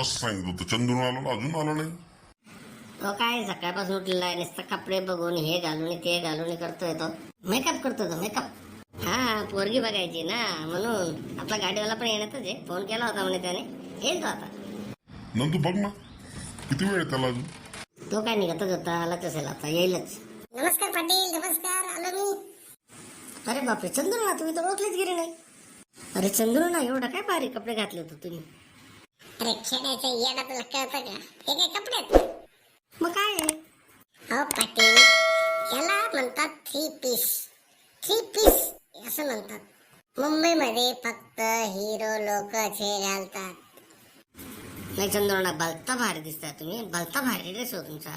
कसं सांगितलं होतं? चंदून आलो ना अजून आला नाही. तो काय सकाळपासून उठलेला आहे नुसतं कपडे बघून हे घालून ते घालून करतोय तो. मेकअप करतो तो मेकअप हा पोरगी बघायची ना म्हणून. आपला गाडीवाला पण येण्यातच आहे. फोन केला होता म्हणे त्याने. येईल तो आता. नंतू बघ ना. किती वेळ आहे त्याला अजून? तो काय निघतच होता आलाच असेल आता येईलच. नमस्कार पाटील नमस्कार. आलो मी. अरे बापरे चंद्रुना तुम्ही तर ओळखलीच गेली नाही. अरे चंद्रुना एवढा काय भारी कपडे घातले होते तुम्ही? अरे खेळायचं येडा तुला कळतं का? हे काय कपडे आहेत? मग काय? आहे? हो पाटील याला म्हणतात थ्री पीस थ्री पीस असं म्हणतात. मुंबईमध्ये फक्त हिरो लोक हे घालतात. नाही चंद्रुना भलता भारी दिसता तुम्ही. भलता भारी ड्रेस हो तुमचा.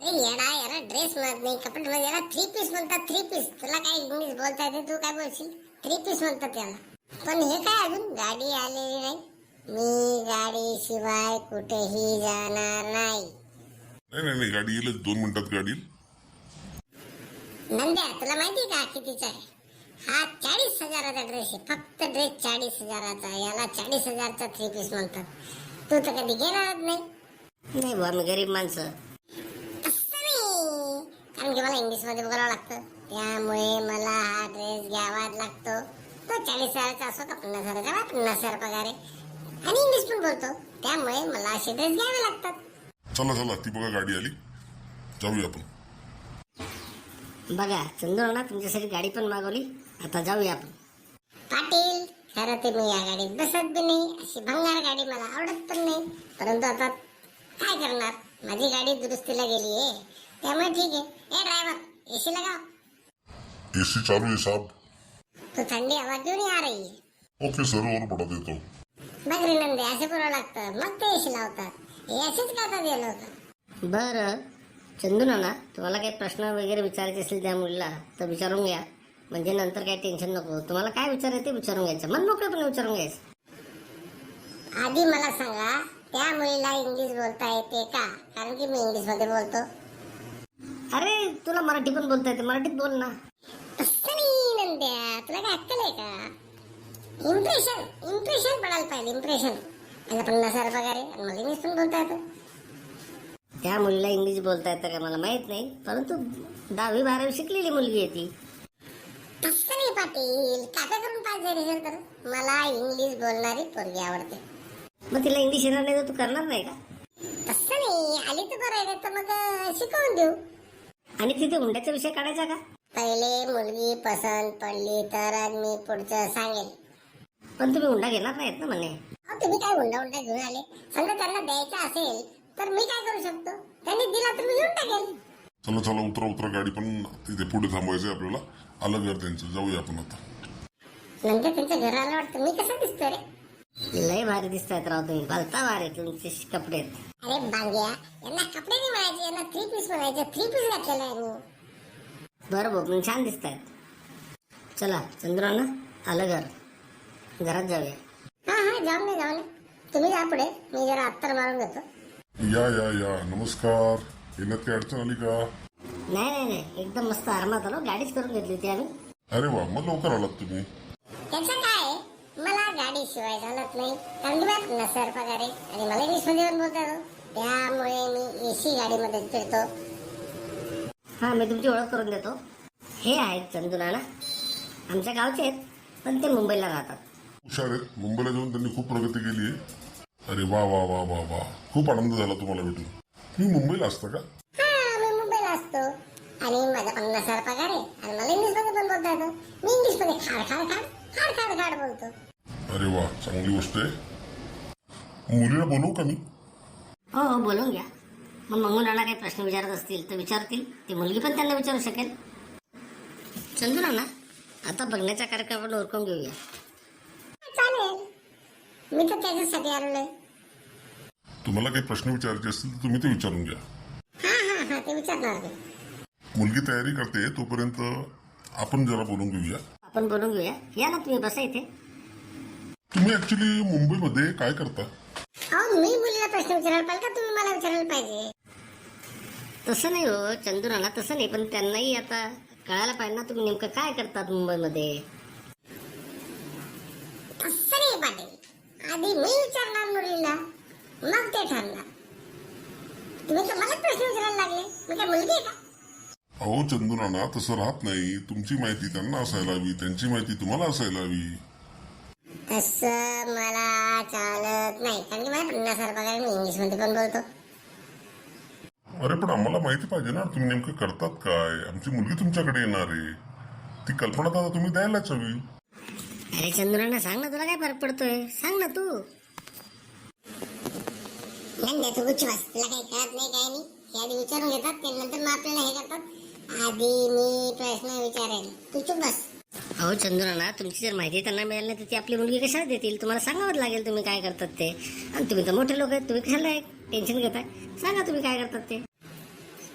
अरे येडा याला ड्रेस म्हणत नाही कपडे म्हणत याला थ्री पीस म्हणतात थ्री पीस तुला काय इंग्लिश बोलता येते तू काय बोलशील? थ्री पीस म्हणतात याला. पण हे काय अजून? गाडी आलेली नाही. मी गाडी शिवाय कुठेही जाणार नाही. नाही नाही नाही गाडी येईलच. दोन मिनिटात गाडी येईल. नंद्या तुला माहिती का कितीचा आहे? हा चाळीस हजाराचा ड्रेस आहे. फक्त ड्रेस चाळीस हजाराचा याला चाळीस हजारचा थ्री पीस म्हणतात. तू तर कधी घेणारच नाही. नाही बुवा मी गरीब माणसं. असं नाही. कारण की मला इंग्लिशमध्ये बोलावं लागतं. त्यामुळे मला हा ड्रेस घ्यावाच लागतो. तो चाळीस हजाराचा असो का पन्नास हजाराचा? पन्नास हजार पगार आहे. आणि इंग्लिश पण बोलतो. त्यामुळे मला असे ड्रेस घ्यावे लागतात. चला चला ती बघा गाडी आली. जाऊया आपण. बघा चंद्रुना तुमच्यासाठी गाडी पण मागवली. आता जाऊया आपण. पाटील खरं ते मी या गाडीत बसत बी नाही. अशी भंगार गाडी मला आवडत पण नाही. परंतु आता काय करणार? माझी गाडी दुरुस्तीला गेली आहे. त्यामुळे ठीक आहे. ए ड्रायव्हर एसी लगाव एसी चालू आहे साहब. तू थंडी हवा क्यों नहीं आ रही है ओके सर और पडा देतो रे नंदे असे पुरव लागतं मग ते एसी लावतात. हे असेच करतात हे लोक बरं. चंदुनाना तुम्हाला काही प्रश्न वगैरे विचारायचे असेल त्या मुलीला तर विचारून घ्या. म्हणजे नंतर काही टेन्शन नको. तुम्हाला काय विचारायचं ते विचारून घ्यायचं. मन मोकळेपणे विचारून घ्यायचं. आधी मला सांगा त्या मुलीला इंग्लिश बोलता येते का? कारण की मी इंग्लिशमध्ये बोलतो. अरे तुला मराठी पण बोलता येते. मराठीत बोल ना. तुला काय अक्कल आहे का? इम्प्रेशन इम्प्रेशन पडायला पाहिजे इम्प्रेशन माझा पन्नास हजार पगार आहे आणि मला इंग्लिश पण बोलता येतं. त्या मुलीला इंग्लिश बोलता येतं का मला माहीत नाही परंतु दहावी बारावी शिकलेली मुलगी आहे ती. तसं नाही पाटील काका करून पास झाले तर मला इंग्लिश बोलणारी पोरगी आवडते. मग तिला इंग्लिश येणार नाही तर तू करणार नाही का? तसं नाही आली तर बरं आहे तर मग शिकवून देऊ. आणि तिथे हुंड्याचा विषय काढायचा का? पहिले मुलगी पसंत पडली तरच मी पुढचं सांगेल. पण तुम्ही हुंडा घेणार नाहीत ना म्हणे. अहो, तुम्ही काय हुंडा हुंडा घेऊन आले? समजा त्यांना द्यायचा असेल तर मी काय करू शकतो? त्यांनी दिला तर मी घेऊन टाकेल चला चला उतरा उतरा गाडी पण तिथे पुढे थांबायचं आपल्याला. आलं घर त्यांचं जाऊया आपण आता. नंतर त्यांच्या घर आलं वाटतं. मी कसं दिसतो रे? लय भारी दिसतायत राव तुम्ही. भलता भारी तुमचे कपडे. अरे बांग्या यांना कपडे नाही म्हणायचे यांना थ्री पीस म्हणायचे. थ्री पीस घातलेला आहे मी. बरं पण छान दिसतायत. चला चंद्राना आलं घर. घरात जाऊया. हा हा जाऊन दे जाऊन दे. तुम्ही जा पुढे. मी जरा अत्तर मारून घेतो. या या या. नमस्कार. येण्यात काही अडचण आली का? नाही नाही नाही. एकदम मस्त आरामात आलो. गाडीच करून घेतली होती आम्ही. अरे वा मग लवकर आलात तुम्ही. त्याचं काय आहे? मला गाडी शिवाय चालत नाही. कारण की मला हजार पगार. आहे आणि मला इंग्लिशमध्ये पण बोलता येतो. त्यामुळे मी एसी गाडीमध्ये फिरतो. हा मी तुमची ओळख करून देतो. हे आहेत चंदुनाना. आमच्या गावचे आहेत पण ते मुंबईला राहतात. हुशार आहेत मुंबईला जाऊन त्यांनी खूप प्रगती केली आहे अरे वा वा वा वा वा. खूप आनंद झाला तुम्हाला भेटून. मी मुंबईला असता का? हा मी मुंबईला असतो. आणि माझा पन्नास हजार पगार आहे. आणि मला इंग्लिशमध्ये पण बोलता येतं. मी इंग्लिशमध्ये खाड खाड खाड खाड खाड खाड बोलतो. अरे वा चांगली गोष्ट आहे. मुलीला बोलवू का मी? हो हो बोलून घ्या. मग मंगुनाला काही प्रश्न विचारत असतील तर विचारतील. ती मुलगी पण त्यांना विचारू शकेल. चंदुनाना आता बघण्याच्या कार्यक्रमावर ओळखून घेऊया. मी तर त्याच्यासाठी आलोय तुम्हाला काही प्रश्न विचारायचे असतील तर तुम्ही ते विचारून घ्या. हा हा हा ते विचारणार मी मुलगी तयारी करते तोपर्यंत आपण जरा बोलून घेऊया. आपण बोलून घेऊया. या ना तुम्ही बसा इथे. तुम्ही ऍक्च्युली मुंबईमध्ये काय करता? अहो मी मुलीला प्रश्न विचारायला पाहिजे का? तुम्ही मला विचारायला पाहिजे. तसं नाही हो चंदुराना तसं नाही पण त्यांनाही आता कळायला पाहिजे ना तुम्ही नेमकं काय करतात मुंबईमध्ये. तसं नाही पाटील. आधी मी विचारणार मुलीला. मग ते ठरणार. तुम्ही तर मलाच प्रश्न विचारायला लागले. मी काय मुलगी आहे का? अहो चंदू नाना तसं राहत नाही. तुमची माहिती त्यांना असायला हवी. त्यांची माहिती तुम्हाला असायला हवी. तसं मला चालत नाही. कारण की मला पन्नास हजार पगार मी इंग्लिशमध्ये पण बोलतो. अरे पण आम्हाला माहिती पाहिजे ना. तुम्ही नेमकं करतात काय? आमची मुलगी तुमच्याकडे येणार आहे. ती कल्पना तर तुम्ही द्यायलाच हवी. अरे चंद्रांना सांग ना तुला काय फरक पडतोय? सांग ना तू. नंद्या तू गुच्छ बस तुला काही कळत नाही काही नाही. हे आधी विचारून घेतात ते नंतर मग आपल्याला हे करतात. आधी मी प्रश्न विचारेल तू चुप बस. अहो चंद्रांना तुमची जर माहिती त्यांना मिळाली नाही तर ती आपली मुलगी कशाला देतील? तुम्हाला सांगावं लागेल तुम्ही काय करतात ते. आणि तुम्ही तर मोठे लोक आहेत तुम्ही कशाला टेन्शन घेताय? सांगा तुम्ही काय करतात ते.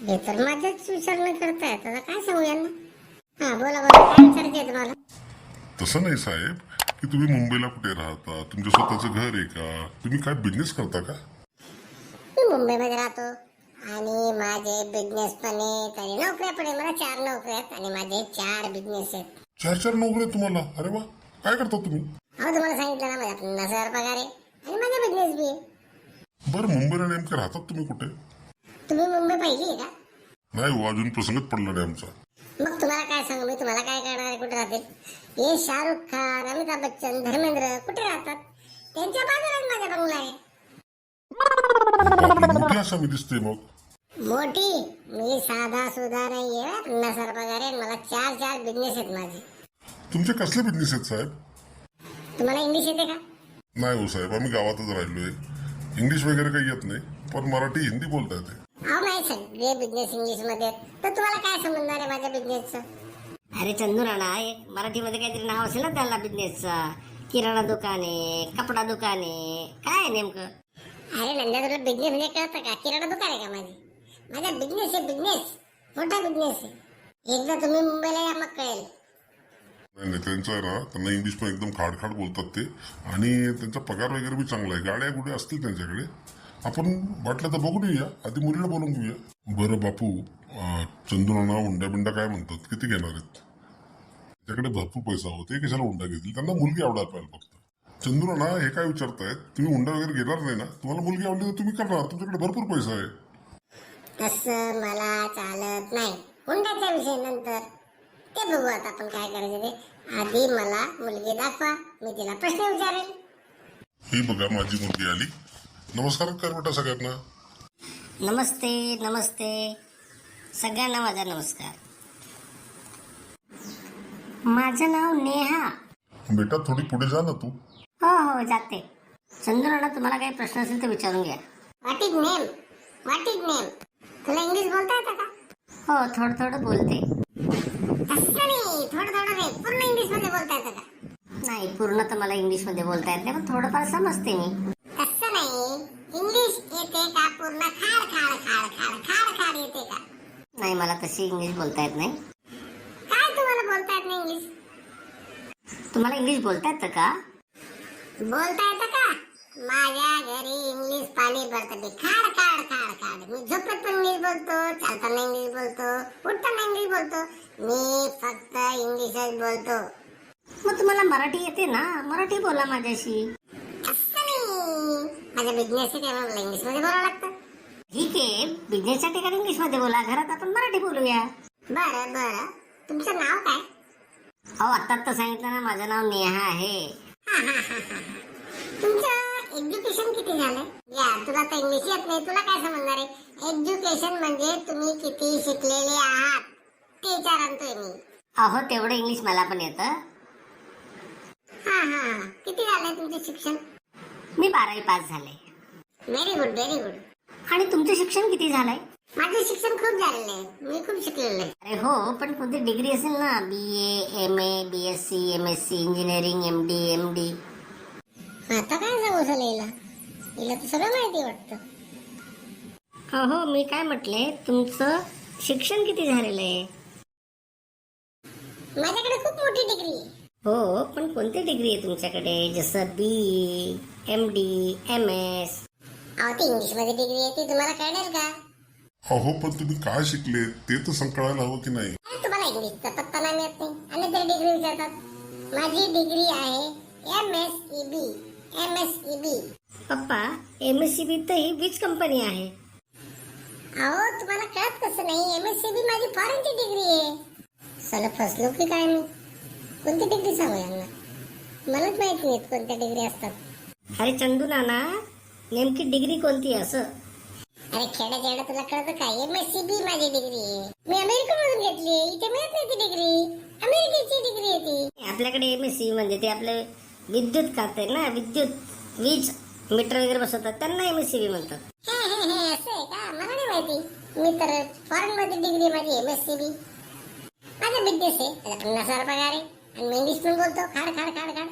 हे तर माझ्याच विचारणं करतायत आता काय सांगू यांना? हा बोला बोला काय विचारायचे तुम्हाला? तसं नाही साहेब की तुम्ही मुंबईला कुठे राहता? तुमचं स्वतःचं घर आहे का? तुम्ही काय बिझनेस करता का? मी मुंबईमध्ये राहतो आणि माझे बिझनेस पण आहे तरी नोकऱ्या पडे मला चार नोकऱ्या आहेत आणि माझे चार बिझनेस आहेत. चार चार नोकरी आहेत तुम्हाला? अरे वा! काय करता तुम्ही? अहो तुम्हाला सांगितलं ना माझ्या पन्नास हजार पगार आहे आणि माझा बिझनेस बी आहे. बरं मुंबईला नेमके राहतात तुम्ही कुठे? तुम्ही मुंबई आहे का? नाही हो अजून प्रसंगच पडला नाही आमचा. मग तुम्हाला काय सांगू? मी तुम्हाला काय करणार? कुठे राहतील? हे शाहरुख खान अमिताभ बच्चन धर्मेंद्र कुठे राहतात? त्यांच्या बाजारात माझा बंगला आहे. मोठी दिसते मग. मोठी? मी साधा सुधा नाही आहे पन्नास हजार पगार आहे मला चार चार बिझनेस आहेत माझे. तुमचे कसले बिझनेस आहेत साहेब? तुम्हाला इंग्लिश येते का? नाही हो साहेब. आम्ही गावातच राहिलोय. इंग्लिश वगैरे काही येत नाही पण मराठी हिंदी बोलता येते सगळे बिझनेस इंग्लिशमध्ये. तर तुम्हाला काय समजणार आहे माझ्या बिझनेसचं अरे चंदू राणा एक मराठीमध्ये काहीतरी नाव असेल ना त्याला बिझनेसचा किराणा दुकाने कपडा दुकाने. काय आहे नेमकं? अरे नंदा तुला बिझनेस म्हणजे कळतं का? किराणा दुकान आहे का माझे? माझा बिझनेस आहे बिझनेस मोठा बिझनेस आहे. एकदा तुम्ही मुंबईला या मग कळेल. नाही नाही त्यांचं आहे ना त्यांना इंग्लिश पण एकदम खाडखाड बोलतात ते. आणि त्यांचा पगार वगैरे बी चांगला आहे. गाड्या कुठे असतील त्यांच्याकडे. आपण वाटलं तर बघून येऊया आधी मुलीला बोलून घेऊया. बरं बापू चंदुराणा हुंडा बिंडा काय म्हणतात? किती घेणार आहेत? त्याच्याकडे भरपूर पैसा होते कशाला हुंडा घेतील? त्यांना मुलगी आवडायला पाहिजे फक्त. चंदुराणा हे काय विचारतायत? तुम्ही हुंडा वगैरे घेणार नाही ना? तुम्हाला मुलगी आवडली तर तुम्ही करणार. तुमच्याकडे भरपूर पैसा आहे. तसं मला चालत नाही. हुंड्याचा विषय नंतर ते बघू आता आपण काय करायचं ते. आधी मला मुलगी दाखवा. मी तिला प्रश्न विचारेल. ही बघा माझी मुलगी आली. नमस्कार कर बेटा सगळ्यांना? नमस्ते नमस्ते. सगळ्यांना माझा नमस्कार. माझं नाव नेहा. बेटा थोडी पुढे जा ना तू. हो हो जाते. चंदू राणा तुम्हाला काही प्रश्न असेल तर विचारून घ्या. What is name what is name तुला इंग्लिश बोलता येतं का? हो थोडं थोडं बोलते. नाही? थोडं थोडं नाही. पूर्ण इंग्लिशमध्ये बोलता येतं का? नाही पूर्ण तर मला इंग्लिशमध्ये बोलता येत नाही पण थोडंफार समजते मी तसं नाही इंग्लिश येते का पूर्ण खाड खाड खाड खाड खाड खाड येते का नाही मला तशी इंग्लिश बोलता येत नाही? काय तुम्हाला बोलता येत नाही इंग्लिश तुम्हाला इंग्लिश बोलता येतं का? बोलता येतं का? माझ्या घरी इंग्लिश पाणी पडतं ते खाड खाड खाड खाड. मी झोपत पण इंग्लिश बोलतो चालताना इंग्लिश बोलतो उठताना इंग्लिश बोलतो. मी फक्त इंग्लिशच बोलतो. मग तुम्हाला मराठी येते ना? मराठी बोला माझ्याशी. असं नाही. माझा बिझनेस आहे त्यामुळे मला इंग्लिशमध्ये बोलावं लागतं. ठीक आहे बिझनेसच्या ठिकाणी इंग्लिशमध्ये बोला. घरात आपण मराठी बोलूया. बरं बरं. तुमचं नाव काय? अहो आता तर सांगितलं ना माझं नाव नेहा आहे. तुमचं एज्युकेशन किती झालं या तुला तर इंग्लिश येत नाही. तुला काय समजणार आहे? एज्युकेशन म्हणजे तुम्ही किती शिकलेले आहात? ते विचार आणतोय मी. अहो तेवढं इंग्लिश मला पण येतं. हा हा हा. किती झालंय तुमचे शिक्षण? मी बारावी पास झाले. व्हेरी गुड व्हेरी गुड आणि तुमचं शिक्षण किती झालंय? माझं शिक्षण खूप झालेलं आहे. मी खूप शिकलेलो आहे. अरे हो पण कोणती डिग्री असेल ना? B A M A B S C M S C engineering M D M D आता काय सांगू झालं हिला? हिला तर सगळं माहिती वाटतं. हो मी काय म्हटले तुमचं शिक्षण किती झालेलं आहे? माझ्याकडे खूप मोठी डिग्री आहे. हो पण कोणती डिग्री आहे तुमच्याकडे? जसं B M D M S अहो ती इंग्लिश मध्ये डिग्री आहे ती तुम्हाला कळेल का? अहो पण तुम्ही काय शिकले? ते तर सांग कळायला हवं की नाही? अरे तुम्हाला इंग्लिशचा पत्ता नाही मिळत नाही. आणि तरी डिग्री विचारतात माझी डिग्री आहे M S E B M S E B पप्पा एम एस सी बी तर ही वीज कंपनी आहे? अहो तुम्हाला कळत कसं नाही? एम एस सी बी माझी फॉरेनची डिग्री आहे. चला फसलो की काय मी? कोणती डिग्री सांगू यांना? मलाच माहित नाहीत कोणत्या डिग्री असतात. अरे चंदू नाना नेमकी डिग्री कोणती आहे असं? अरे खेड्या खेड्या तुला कळतं काय एम एस सी बी माझी डिग्री आहे. मी अमेरिकेमधून घेतली इथे मिळत नाही ती डिग्री. अमेरिकेची डिग्री आहे ती. आपल्याकडे एम एस सी म्हणजे ते आपले विद्युत खाते ना विद्युत वीज मीटर वगैरे बसवतात. त्यांना एम एस सी बी म्हणतात. हे हे हे असं आहे का? मला नाही माहिती. मी तर फॉरेन मध्ये डिग्री माझी एम एस सी बी माझा बिझनेस आहे. पन्नास हजार पगार आहे. आणि मी इंग्लिश पण बोलतो. खाड खाड खाड खाड.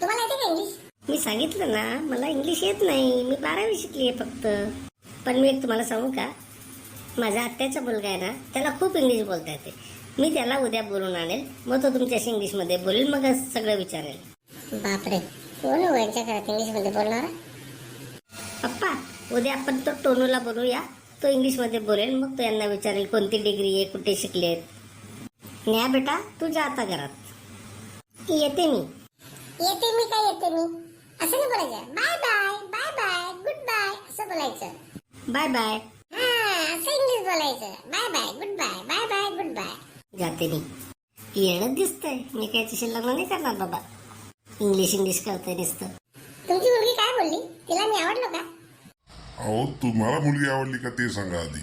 तुम्हाला येते का इंग्लिश? मी सांगितलं ना मला इंग्लिश येत नाही. मी बारावी शिकली आहे फक्त. पण मी एक तुम्हाला सांगू का? माझा आत्याचा मुलगा आहे ना त्याला खूप इंग्लिश बोलता येते. मी त्याला उद्या बोलून आणेल. मग तो तुमच्याशी इंग्लिशमध्ये बोलेल मग सगळं विचारेल. बापरे. कोण हो यांच्या घरात इंग्लिशमध्ये बोलणार? पप्पा उद्या आपण तो टोनूला बोलूया. तो इंग्लिशमध्ये बोलेल मग तो यांना विचारेल कोणती डिग्री आहे कुठे शिकलेत. न्या बेटा तू जा आता घरात. येते मी. येते मी काय येते मी? असं नाही बोलायचं. Bye bye bye bye good bye असं बोलायचं. बाय बाय हा असं इंग्लिश बोलायचं. Bye bye good bye bye bye good bye जाते मी. येणं दिसतंय. मी काही तिशी लग्न नाही करणार बाबा? इंग्लिश इंग्लिश करते नुसतं. तुमची मुलगी काय बोलली? तिला मी आवडलो का? अहो तुम्हाला मुलगी आवडली का ते सांगा आधी.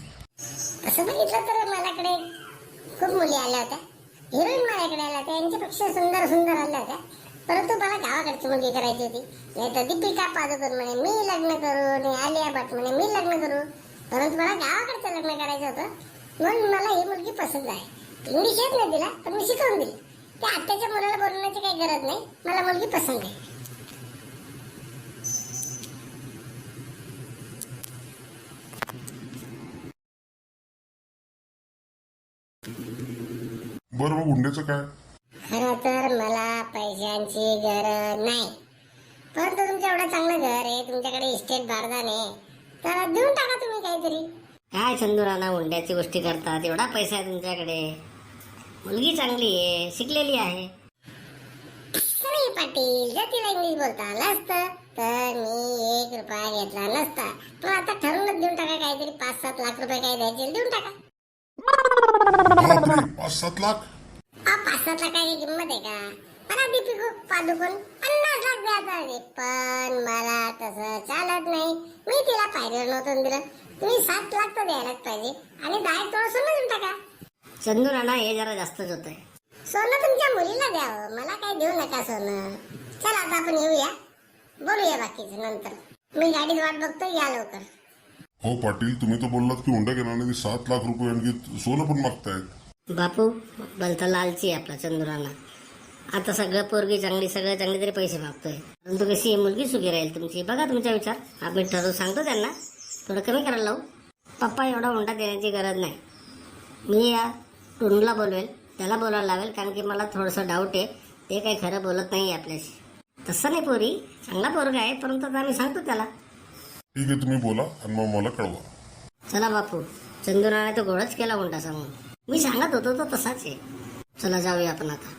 असं बघितलं तर माझ्याकडे खूप मुली आल्या होत्या. हिरोईन माझ्याकडे आल्या होत्या. यांच्यापेक्षा सुंदर सुंदर आल्या होत्या. परंतु मला गावाकडची मुलगी करायची होती. नाही तर दीपिका पादुकोण म्हणे मी लग्न करू आणि आलिया भट म्हणे मी लग्न करू. परंतु मला गावाकडचं लग्न करायचं होतं. म्हणून मला ही मुलगी पसंत आहे. इंग्लिश येत नाही तिला पण मी शिकवून दिली. त्या आत्याच्या मुलाला बोलण्याची काही गरज नाही. मला मुलगी पसंत आहे. बरं मग हुंड्याचं काय? पैशांची गरज नाही. परंतु तुमचं एवढं चांगलं घर आहे तुमच्याकडे इस्टेट बारदान आहे तर देऊन टाका तुम्ही काहीतरी. काय चंदू राणा हुंड्याची गोष्टी करतात एवढा पैसा आहे तुमच्याकडे. मुलगी चांगली आहे शिकलेली आहे. पाटील जर तिला इंग्लिश बोलता आलं असतं तर मी एक रुपया घेतला नसता. पण आता ठरवूनच देऊन टाका काहीतरी पाच सात लाख रुपये काय द्यायचे देऊन टाका. पाच सात लाख? पाच सात लाखाची किंमत आहे का? मला दीपिको पादुकोण पन्नास लाख द्यायचा आहे. पण मला तसं चालत नाही. मी तिला पाहिजे नव्हतं दिलं. तुम्ही सात लाख तर द्यायलाच पाहिजे. आणि दहा तोळा सोनं देऊन टाका. चंदू राणा हे जरा जास्तच होत आहे सोनं तुमच्या मुलीला द्यावं. मला काही देऊ नका सोनं. चला आता आपण येऊया. बोलूया बाकीचं नंतर. मी गाडीत वाट बघतो या लवकर. हो पाटील तुम्ही तर बोललात की हुंडा घेणार नाही सात लाख रुपये आणखी सोनं पण मागतायत. बापू भलता लालची आहे आपला चंदू राणा आता सगळं पोरगी चांगली सगळं चांगली तरी पैसे मागतोय. परंतु कशी मुलगी सुखी राहील तुमची. बघा तुमचा विचार. आम्ही ठरवून सांगतो त्यांना. थोडं कमी करायला लावू. पप्पा एवढा हुंडा देण्याची गरज नाही. मी या टुनूला बोलवेल त्याला बोलायला लावेल कारण की मला थोडंसं डाऊट आहे. ते काही खरं बोलत नाही आपल्याशी. तसं नाही पोरी. चांगला पोरगा आहे परंतु आता आम्ही सांगतो त्याला. ठीक आहे तुम्ही बोला आणि मग मला कळवा. चला बापू. चंदुराने तो घोडच केला हुंडा सांगून. मी सांगत होतो तो तसाच आहे. चला जाऊया आपण आता.